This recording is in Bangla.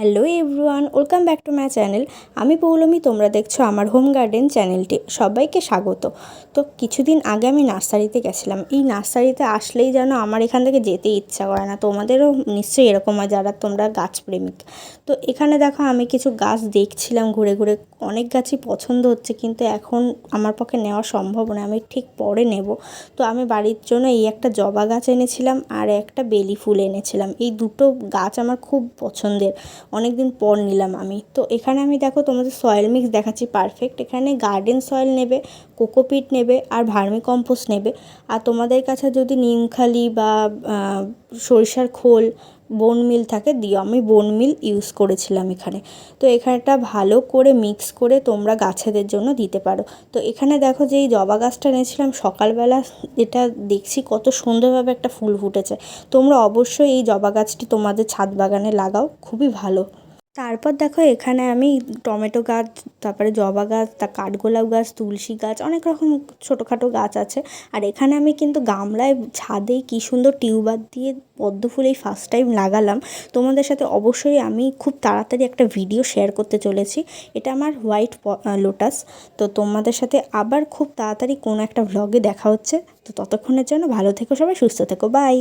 Hello everyone, welcome back to my channel. আমি পৌলমি, তোমরা দেখছ আমার হোম গার্ডেন চ্যানেলটি। সবাইকে স্বাগত। তো কিছুদিন আগে আমি নার্সারিতে গেছিলাম। এই নার্সারিতে আসলেই যেন আমার এখান থেকে যেতে ইচ্ছা করে না। তোমাদেরও নিশ্চয়ই এরকম হয় যারা তোমরা গাছপ্রেমিক। তো এখানে দেখো আমি কিছু গাছ দেখছিলাম ঘুরে ঘুরে। অনেক গাছই পছন্দ হচ্ছে, কিন্তু এখন আমার পক্ষে নেওয়া সম্ভব না আমি ঠিক পরে নেব। তো আমি বাড়ির জন্য এই একটা জবা গাছ এনেছিলাম আর একটা বেলি ফুল এনেছিলাম। এই দুটো গাছ আমার খুব পছন্দের। অনেক দিন পর নিলাম আমি। তো এখানে আমি দেখো তোমাদের সয়েল মিক্স দেখাচ্ছি পারফেক্ট এখানে গার্ডেন সয়েল নেবে কোকোপিট নেবে আর ভার্মি কম্পোস্ট নেবে। আর তোমাদের কাছে যদি নিমখালি বা সরিষার খোল বোন মিল থাকে, দিও। আমি বোন মিল ইউজ করেছিলাম এখানে। তো এখানেটা ভালো করে মিক্স করে তোমরা গাছেদের জন্য দিতে পারো। তো এখানে দেখো যে এই জবা গাছটা এনেছিলাম সকালবেলা, এটা দেখছি কত সুন্দরভাবে একটা ফুল ফুটেছে। তোমরা অবশ্যই এই জবা গাছটি তোমাদের ছাদ বাগানে লাগাও, খুবই ভালো। তারপর দেখো এখানে আমি টমেটো গাছ, তারপরে জবা গাছ, তা কাঠগোলাপ গাছ, তুলসী গাছ, অনেক রকম ছোটোখাটো গাছ আছে। আর এখানে আমি কিন্তু গামলায় ছাদে কী সুন্দর টিউবার দিয়ে পদ্ম ফুল এই ফার্স্ট টাইম লাগালাম। তোমাদের সাথে অবশ্যই আমি খুব তাড়াতাড়ি একটা ভিডিও শেয়ার করতে চলেছি। এটা আমার হোয়াইট লোটাস তো তোমাদের সাথে আবার খুব তাড়াতাড়ি কোনো একটা ভ্লগে দেখা হচ্ছে। তো ততক্ষণের জন্য ভালো থেকো সবাই, সুস্থ থেকো বাই